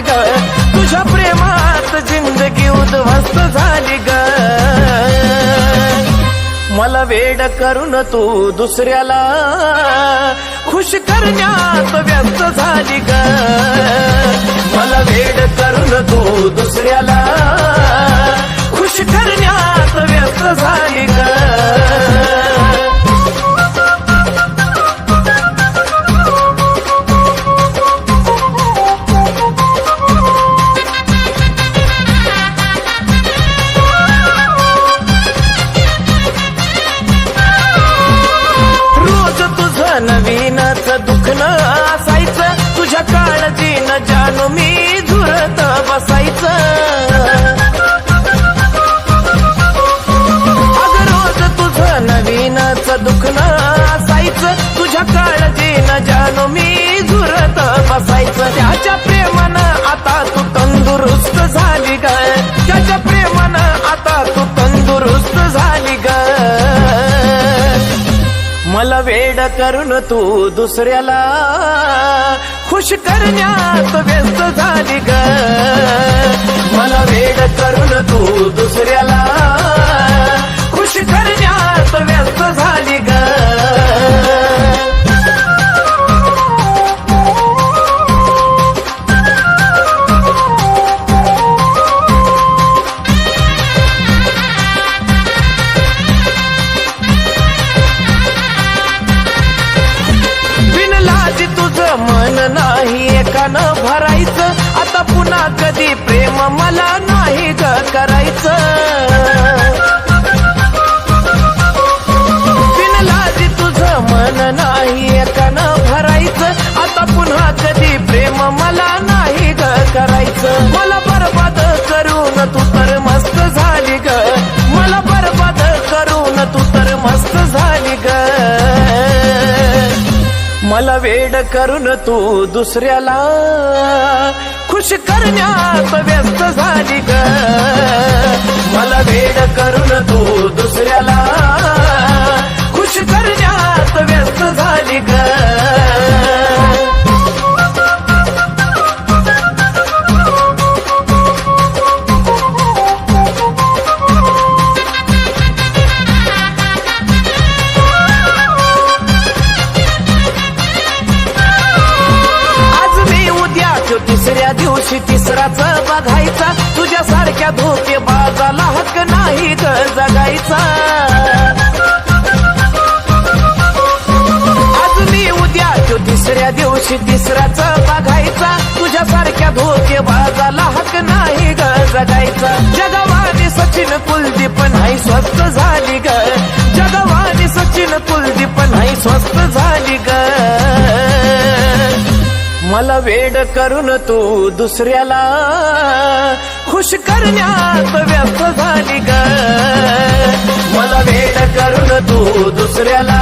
झाली ग. तुझ्या प्रेमात जिंदगी उद्ध्वस्त झाली ग. मला वेड करून तू दुसऱ्याला खुश करण्यात व्यस्त झाली ग. मला वेड करून तू दुसऱ्याला असायचं त्याच्या प्रेमानं आता तू तंदुरुस्त झाली ग. त्याच्या प्रेमानं आता तू तंदुरुस्त झाली ग. मला वेड करून तू दुसऱ्याला खुश करण्यात व्यस्त झाली ग. मला वेड करून तू दुसऱ्याला खुश कर मन नाही एकानं भरायचं. आता पुन्हा कधी प्रेम मला नाही ग करायचं. मला वेड करून तू दुसऱ्याला खुश करण्यात व्यस्त झाली ग. तो दिवशी तिसराच बघायचा. तुझ्या सारख्या धोके बाजाला हक्क नाही ग जगायचा. आज मी उद्या तो तिसऱ्या दिवशी तिसराच बघायचा. तुझ्या सारख्या धोके बाजाला हक्क नाही ग जगायचा. जगवानी सचिन कुलदीप नाही स्वस्त झाली ग. जगवानी सचिन कुलदीप नाही स्वस्त झाली मला वेड करून तू दुसऱ्याला खुश करण्यात व्यर्थ झाली ग. मला वेड करून तू दुसऱ्याला